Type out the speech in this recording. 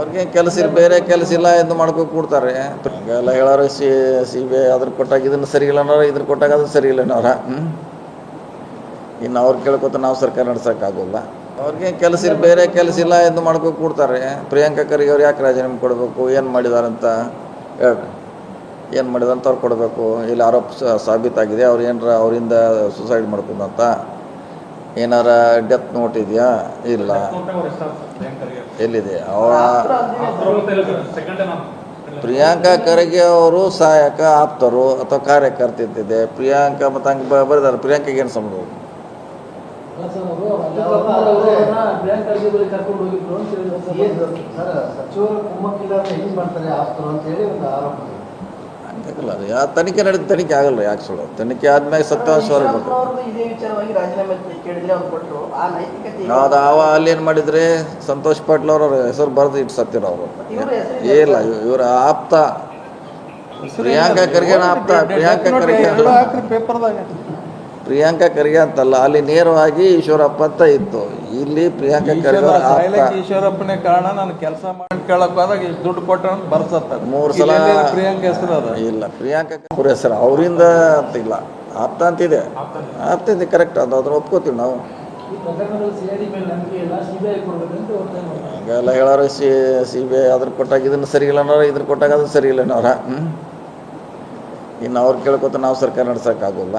ಅವ್ರಿಗೆ ಕೆಲಸ ಬೇರೆ ಕೆಲಸ ಇಲ್ಲ ಎಂದು ಮಾಡ್ಕೊ ಕೂಡ್ತಾರೆ. ಎಲ್ಲ ಹೇಳೋರು ಸಿ ಸಿ ಬಿ ಐ ಅದ್ರ ಕೊಟ್ಟಾಗ ಇದನ್ನು ಸರಿ ಇಲ್ಲ ಅನ್ನೋರು, ಇದ್ರ ಕೊಟ್ಟಾಗ ಅದು ಸರಿ ಇಲ್ಲ ಅನ್ನೋರ. ಇನ್ನು ಅವ್ರು ಕೇಳ್ಕೊತ ನಾವು ಸರ್ಕಾರ ನಡ್ಸೋಕ್ಕಾಗೋಲ್ಲ. ಅವ್ರಿಗೆ ಕೆಲಸ ಬೇರೆ ಕೆಲಸ ಇಲ್ಲ ಎಂದು ಮಾಡ್ಕೊ ಕೂಡ್ತಾರೆ. ಪ್ರಿಯಾಂಕಾ ಖರ್ಗೆ ಅವ್ರು ಯಾಕೆ ರಾಜೀನಾಮೆ ಕೊಡಬೇಕು? ಏನು ಮಾಡಿದಾರಂತ ಹೇಳ್ರಿ. ಏನು ಮಾಡಿದಂತ ಅವ್ರು ಕೊಡಬೇಕು? ಇಲ್ಲಿ ಆರೋಪ ಸಾಬೀತಾಗಿದೆ. ಅವ್ರು ಏನಾರ ಅವರಿಂದ ಸುಸೈಡ್ ಮಾಡ್ಕೊಂಡಂತ. ಏನಾರ ಡೆತ್ ನೋಟ್ ಇದೆಯಾ? ಇಲ್ಲ. ಎಲ್ಲಿದೆ? ಅವರ ಪ್ರಿಯಾಂಕಾ ಖರ್ಗೆ ಅವರು ಸಹಾಯಕ, ಆಪ್ತರು ಅಥವಾ ಕಾರ್ಯಕರ್ತಿದ್ದಿದೆ ಪ್ರಿಯಾಂಕಾ ಮತ್ತು ಹಂಗೆ ಬರೆದಾರೆ. ಪ್ರಿಯಾಂಕಾಗೆ ಏನು ಸಂಬಂಧ ಅಂತ ಸಚಿವರು ಕುಮ್ಮಕ್ಕಿಲ್ಲ ಹೆಂಗ್ ಮಾಡ್ತಾರೆ ಆಪ್ತರು ಅಂತ ಹೇಳಿ ಒಂದು ಆರೋಪ ಹಂಗಾಗಲ್ಲ ಅದು. ಯಾ ತನಿಖೆ ನಡೆದ ತನಿಖೆ ಆಗಲ್ಲ ಯಾಕೆ ಸುಳ್ಳು ತನಿಖೆ ಆದ್ಮೇಲೆ ಸತ್ಯಾಂಶ ಹೊರಬೇಕು ಅವ್ರದ್ದು ಇದೇ ವಿಚಾರವಾಗಿ ರಾಜೀನಾಮೆ ಕೇಳಿದ್ರೆ ಅವ್ರು ಕೊಟ್ಟರು ಆ ನೈತಿಕತೆ ಅದು ಅವ ಅಲ್ಲಿ ಏನು ಮಾಡಿದ್ರೆ ಸಂತೋಷ್ ಪಾಟೀಲ್ ಅವ್ರ ಹೆಸರು ಬರೆದು ಇಟ್ಟು ಸತ್ತಿರ ಅವರು. ಇಲ್ಲ ಇವರ ಆಪ್ತ. ಪ್ರಿಯಾಂಕಾ ಖರ್ಗೆ ಆಪ್ತ. ಪ್ರಿಯಾಂಕಾ ಖರ್ಗೆ ಪ್ರಿಯಾಂಕಾ ಖರ್ಗೆ ಅಂತಲ್ಲ ಅಲ್ಲಿ ನೇರವಾಗಿ ಈಶ್ವರಪ್ಪ ಅಂತ ಇತ್ತು. ಇಲ್ಲಿ ಪ್ರಿಯಾಂಕಾ ಖರ್ಗೆ ಈಶ್ವರಪ್ಪನೇ ಕಾರಣ ನಾನು ಕೆಲಸ ಮಾಡಿ ಕೇಳಕ್ ಹೋದಾಗ ಇಷ್ಟು ದುಡ್ಡು ಕೊಟ್ಟ ಬರ್ಸತ್ತ ಮೂರು ಸಲ ಪ್ರಿಯಾಂಕ ಹೆಸರು ಅದ? ಇಲ್ಲ ಪ್ರಿಯಾಂಕಾ ಅವ್ರ ಹೆಸರು. ಅವರಿಂದ ಅಂತ ಇಲ್ಲ. ಆಪ್ತ ಅಂತಿದೆ ಆಪ್ತ ಇದೆ ಕರೆಕ್ಟ್ ಅದು ಅದನ್ನ ಒಪ್ಕೋತೀವಿ ನಾವು. ಹಂಗೆಲ್ಲ ಹೇಳೋರು ಸಿ ಸಿ ಬಿ ಐ ಅದ್ರ ಕೊಟ್ಟಾಗ ಇದನ್ನ ಸರಿ ಇಲ್ಲ ಅನ್ನೋರು ಇದ್ರ ಕೊಟ್ಟಾಗ ಅದು ಸರಿ ಇಲ್ಲ ಅನ್ನೋರ ಹ್ಞೂ ಇನ್ನು ಅವ್ರು ಕೇಳ್ಕೊತ ನಾವು ಸರ್ಕಾರ ನಡ್ಸೋಕ್ಕಾಗೋಲ್ಲ.